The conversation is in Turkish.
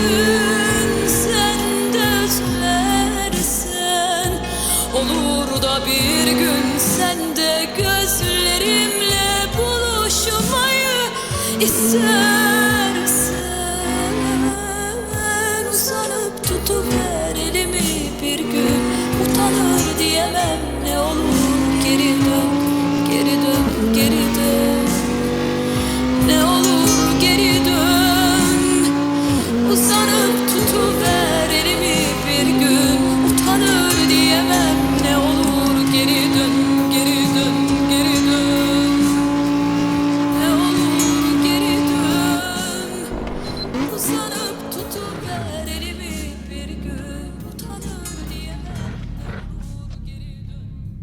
gün sen de özlersen Olur da bir gün sen de gözlerimle buluşmayı istersen. Uzanıp tutuver elimi bir gün Utanır diyemem ne sana